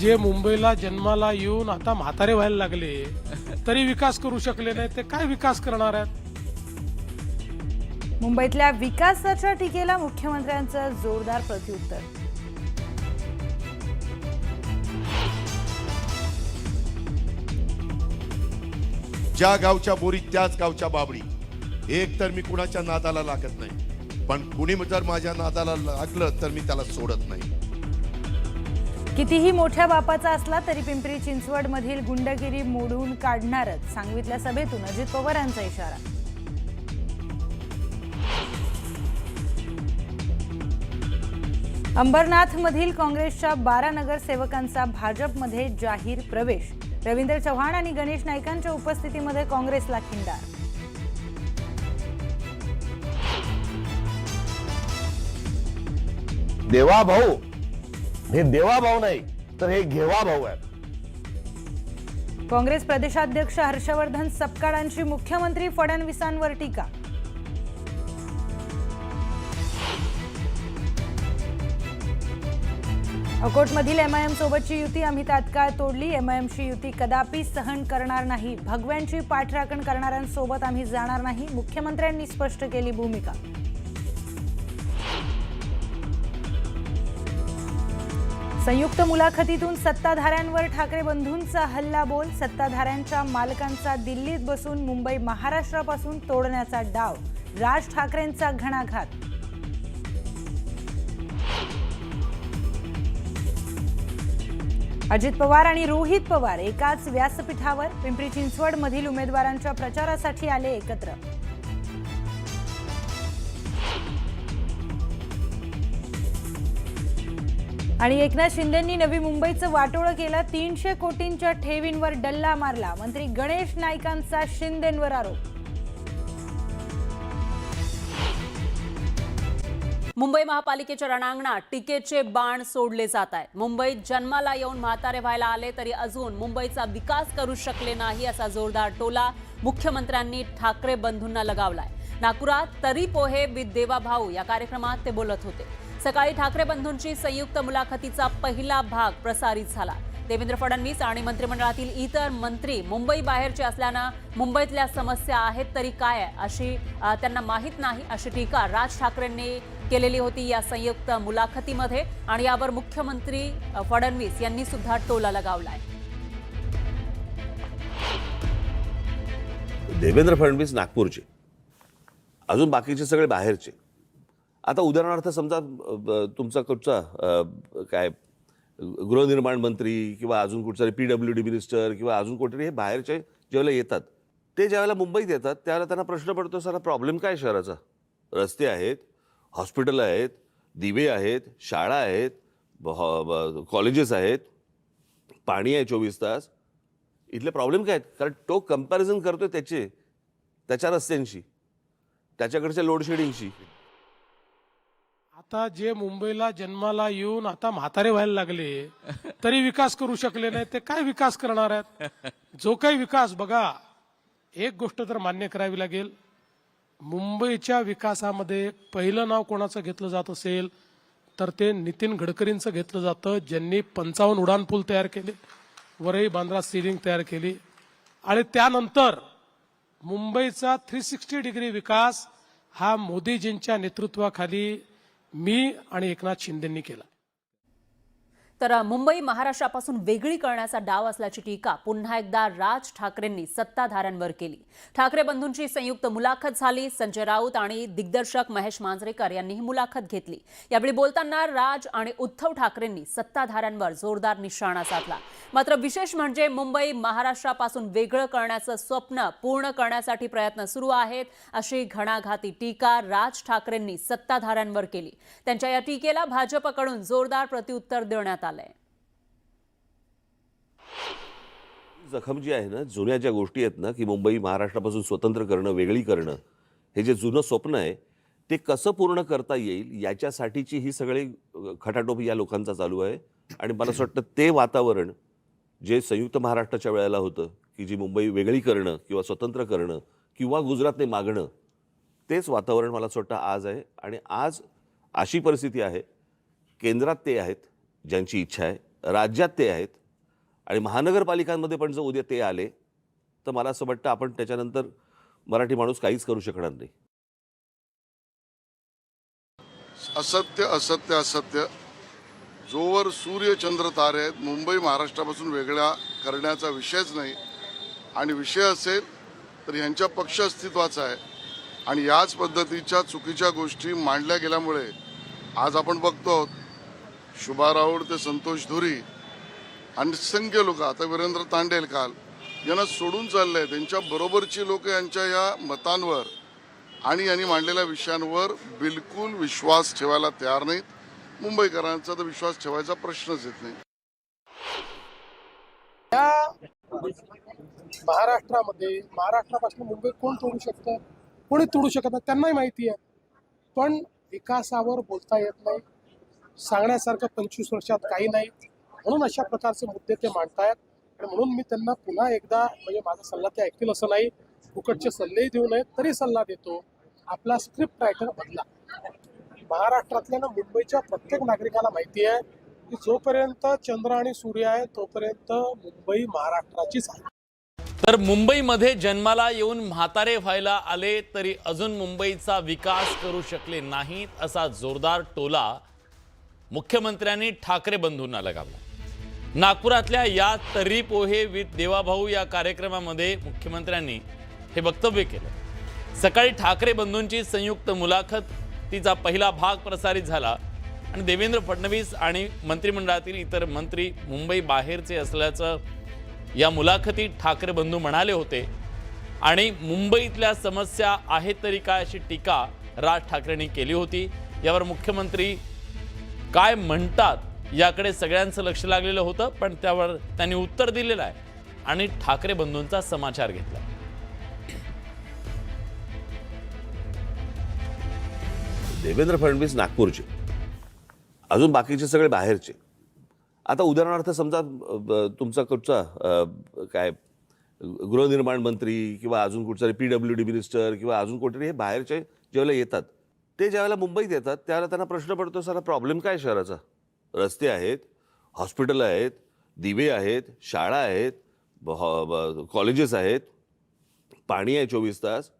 जे मुंबईला जन्माला येऊन आता म्हातारे व्हायला लागले तरी विकास करू शकले नाही ते काय विकास करणार आहेत? मुंबईतल्या विकासाच्या टीकेला मुख्यमंत्र्यांचं जोरदार प्रत्युत्तर. ज्या गावच्या बोरी त्याच गावच्या बाबडी एक तर मी कुणाच्या नादाला लागत नाही पण कुणी जर माझ्या नादाला लागलं तर मी त्याला सोडत नाही. कितीही मोठ्या बापाचा असला तरी पिंपरी चिंचवड मधील गुंडगिरी मोडून काढणारच सांगवीतल्या सभेतून अजित पवारांचा इशारा. अंबरनाथ मधील काँग्रेसच्या बारा नगरसेवकांचा भाजपमध्ये जाहीर प्रवेश. रवींद्र चव्हाण आणि गणेश नाईकांच्या उपस्थितीमध्ये काँग्रेसला खिंडार. देवा भाऊ हे देवा भाऊ नाही तर हे घेवा भाऊ आहेत. काँग्रेस प्रदेशाध्यक्ष हर्षवर्धन सपकाळांची मुख्यमंत्री फडणवीसांवर टीका. अकोटमधील एमआयएम सोबतची युती आम्ही तात्काळ तोडली. एमआयएमची युती कदापि सहन करणार नाही. भगव्यांची पाठराखण करणाऱ्यांसोबत आम्ही जाणार नाही. मुख्यमंत्र्यांनी स्पष्ट केली भूमिका. संयुक्त मुलाखतीतून सत्ताधाऱ्यांवर ठाकरे बंधूंचा हल्ला बोल सत्ताधाऱ्यांच्या मालकांचा दिल्लीत बसून मुंबई महाराष्ट्रापासून तोडण्याचा डाव राज ठाकरेंचा घणाघात. अजित पवार आणि रोहित पवार एकाच व्यासपीठावर पिंपरी चिंचवड मधील उमेदवारांच्या प्रचारासाठी आले एकत्र. आणि एकनाथ शिंदेंनी नवी मुंबईचं वाटोळं केलं. तीनशे कोटींच्या ठेवींवर डल्ला मारला. मंत्री गणेश नाईकांचा शिंदेंवर आरोप. मुंबई महापालिकेच्या रणांगणात टीकेचे बाण सोडले जात आहेत. मुंबईत जन्माला येऊन म्हातारे व्हायला आले तरी अजून मुंबईचा विकास करू शकले नाही असा जोरदार टोला मुख्यमंत्र्यांनी ठाकरे बंधूंना लगावलाय. नागपुरात तरी पोहे विथ देवा भाऊ या कार्यक्रमात ते बोलत होते. सकाळी ठाकरे बंधूंची संयुक्त मुलाखतीचा पहिला भाग प्रसारित झाला. देवेंद्र फडणवीस आणि मंत्रिमंडळातील इतर मंत्री मुंबई बाहेरचे असल्यानं मुंबईतल्या समस्या आहेत तरी काय अशी त्यांना माहीत नाही अशी टीका राज ठाकरेंनी केलेली होती या संयुक्त मुलाखतीमध्ये आणि यावर मुख्यमंत्री फडणवीस यांनी सुद्धा टोला लगावलाय. देवेंद्र फडणवीस नागपूरचे. अजून बाकीचे सगळे बाहेरचे. आता उदाहरणार्थ समजा तुमचा कुठचा काय गृहनिर्माण मंत्री किंवा अजून कुठचा पी डब्ल्यू डी मिनिस्टर किंवा अजून कुठेतरी हे बाहेरचे ज्यावेळेला येतात ते ज्यावेळेला मुंबईत येतात त्यावेळेला त्यांना प्रश्न पडतो सर प्रॉब्लेम काय शहराचा? रस्ते आहेत हॉस्पिटल आहेत दिवे आहेत शाळा आहेत कॉलेजेस आहेत पाणी आहे चोवीस तास इथले प्रॉब्लेम काय आहेत? कारण तो कंपॅरिझन करतोय त्याचे त्याच्या रस्त्यांशी त्याच्याकडच्या लोडशेडिंगशी. आता जे मुंबईला जन्माला येऊन आता म्हातारे व्हायला लागले तरी विकास करू शकले नाही. ते काय विकास करणार आहेत? जो काही विकास बघा एक गोष्ट तर मान्य करावी लागेल. मुंबईच्या विकासामध्ये पहिलं नाव कोणाचं घेतलं जात असेल तर ते नितीन गडकरींचं घेतलं जातं ज्यांनी पंचावन्न उड्डाणपूल तयार केले वरही बांद्रा सिलिंग तयार केली. आणि त्यानंतर मुंबईचा थ्री सिक्स्टी डिग्री विकास हा मोदीजींच्या नेतृत्वाखाली मी आणि एकनाथ शिंदेंनी केला. तर मुंबई महाराष्ट्रापासून वेगळी करण्याचा डाव असल्याची टीका पुन्हा एकदा राज ठाकरेंनी सत्ताधाऱ्यांवर केली. ठाकरे बंधूंची संयुक्त मुलाखत झाली. संजय राऊत आणि दिग्दर्शक महेश मांजरेकर यांनी ही मुलाखत घेतली. यावेळी बोलताना राज आणि उद्धव ठाकरेंनी सत्ताधाऱ्यांवर जोरदार निशाणा साधला. मात्र विशेष म्हणजे मुंबई महाराष्ट्रापासून वेगळं करण्याचं स्वप्न पूर्ण करण्यासाठी प्रयत्न सुरू आहेत अशी घणाघाती टीका राज ठाकरेंनी सत्ताधाऱ्यांवर केली. त्यांच्या या टीकेला भाजपकडून जोरदार प्रत्युत्तर देण्यात आलंय जखम जी आहे ना जुन्या ज्या गोष्टी आहेत ना की मुंबई महाराष्ट्रापासून स्वतंत्र करणं वेगळी करणं हे जे जुनं स्वप्न आहे ते कसं पूर्ण करता येईल याच्यासाठीची ही सगळी खटाटोप या लोकांचा चालू आहे. आणि मला असं वाटतं ते वातावरण जे संयुक्त महाराष्ट्राच्या वेळेला होतं की जी मुंबई वेगळी करणं किंवा स्वतंत्र करणं किंवा गुजरातने मागणं तेच वातावरण मला असं वाटतं आज आहे. आणि आज अशी परिस्थिती आहे केंद्रात ते आहेत ज्यांची इच्छा आहे राज्यात ते आहेत आणि महानगरपालिकांमध्ये पण जर उद्या ते आले तर मला असं वाटतं आपण त्याच्यानंतर मराठी माणूस काहीच करू शकणार नाही. असत्य असत्य असत्य. जोवर सूर्य चंद्र तारे आहेत मुंबई महाराष्ट्रापासून वेगळा करण्याचा विषयच नाही. आणि विषय असेल तर ह्यांच्या पक्ष अस्तित्वाचा आहे. आणि याच पद्धतीच्या चुकीच्या गोष्टी मांडल्या गेल्यामुळे आज आपण बघतो आहोत शुभा राऊळ ते संतोष धुरी असंख्य लोक. आता वीरेंद्र तांडेल काल यांना सोडून चाललंय त्यांच्या बरोबरची लोक यांच्या या मतांवर आणि यांनी मांडलेल्या विषयांवर बिलकुल विश्वास ठेवायला तयार नाहीत. मुंबईकरांचा तर विश्वास ठेवायचा प्रश्नच येत नाही. या महाराष्ट्रामध्ये महाराष्ट्रापासून मुंबई कोण तोडू शकतं? कोणी तोडू शकत नाही? त्यांनाही माहिती आहे. पण विकासावर बोलता येत नाही. सांगण्यासारखं पंचवीस वर्षात काही नाही. म्हणून अशा प्रकारचे मुद्दे ते मांडतायत. आणि म्हणून मी त्यांना पुन्हा एकदा म्हणजे माझा सल्ला ते ऐकतील असं नाही फुकटचे सल्लेही देऊ नयेत तरी सल्ला देतो. आपला स्क्रिप्ट रायटर बदला. महाराष्ट्रातल्या ना मुंबईच्या प्रत्येक नागरिकाला माहिती आहे की जोपर्यंत चंद्र आणि सूर्य आहे तोपर्यंत मुंबई महाराष्ट्राचीच आहे. तर मुंबईमध्ये जन्माला येऊन म्हातारे व्हायला आले तरी अजून मुंबईचा विकास करू शकले नाहीत असा जोरदार टोला मुख्यमंत्र्यांनी ठाकरे बंधूंना लगावला. नागपुरातल्या या तर्री पोहे विथ देवाभाऊ या कार्यक्रमामध्ये मुख्यमंत्र्यांनी हे वक्तव्य केलं. सकाळी ठाकरे बंधूंची संयुक्त मुलाखत तिचा पहिला भाग प्रसारित झाला आणि देवेंद्र फडणवीस आणि मंत्रिमंडळातील इतर मंत्री मुंबई बाहेरचे असल्याचं या मुलाखतीत ठाकरे बंधू म्हणाले होते. आणि मुंबईतल्या समस्या आहेत तरी काय अशी टीका राज ठाकरेंनी केली होती. यावर मुख्यमंत्री काय म्हणतात याकडे सगळ्यांचं लक्ष लागलेलं होतं पण त्यावर त्यांनी उत्तर दिलेलं आहे. आणि ठाकरे बंधूंचा समाचार घेतला. देवेंद्र फडणवीस नागपूरचे. अजून बाकीचे सगळे बाहेरचे. आता उदाहरणार्थ समजा तुमचा कुठचा काय गृहनिर्माण मंत्री किंवा अजून कुठचा पी डब्ल्यू डी मिनिस्टर किंवा अजून कुठेतरी हे बाहेरचे ज्यावेळेला येतात. ते ज्यावेळेला मुंबईत येतात त्यावेळेला त्यांना प्रश्न पडतो सारा प्रॉब्लेम काय शहराचा? रस्ते आहेत हॉस्पिटल आहेत दिवे आहेत शाळा आहेत कॉलेजेस आहेत पाणी आहे चोवीस तास.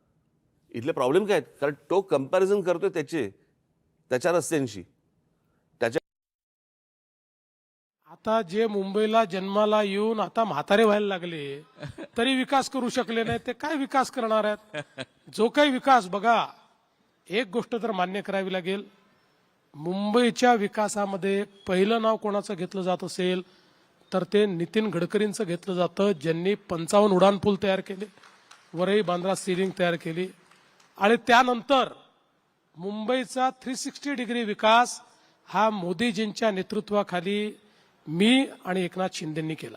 इथले प्रॉब्लेम काय आहेत? कारण तो कंपॅरिझन करतोय त्याचे त्याच्या रस्त्यांशी. त्याच्या आता जे मुंबईला जन्माला येऊन आता म्हातारे व्हायला लागले तरी विकास करू शकले नाही. ते काय विकास करणार आहेत? जो काही विकास बघा एक गोष्ट तर मान्य करावी लागेल. मुंबईच्या विकासामध्ये पहिलं नाव कोणाचं घेतलं जात असेल तर ते नितीन गडकरींचं घेतलं जातं ज्यांनी पंचावन्न उड्डाणपूल तयार केले वरही बांद्रा सिलिंग तयार केली. आणि त्यानंतर मुंबईचा थ्री सिक्स्टी डिग्री विकास हा मोदीजींच्या नेतृत्वाखाली मी आणि एकनाथ शिंदेंनी केला.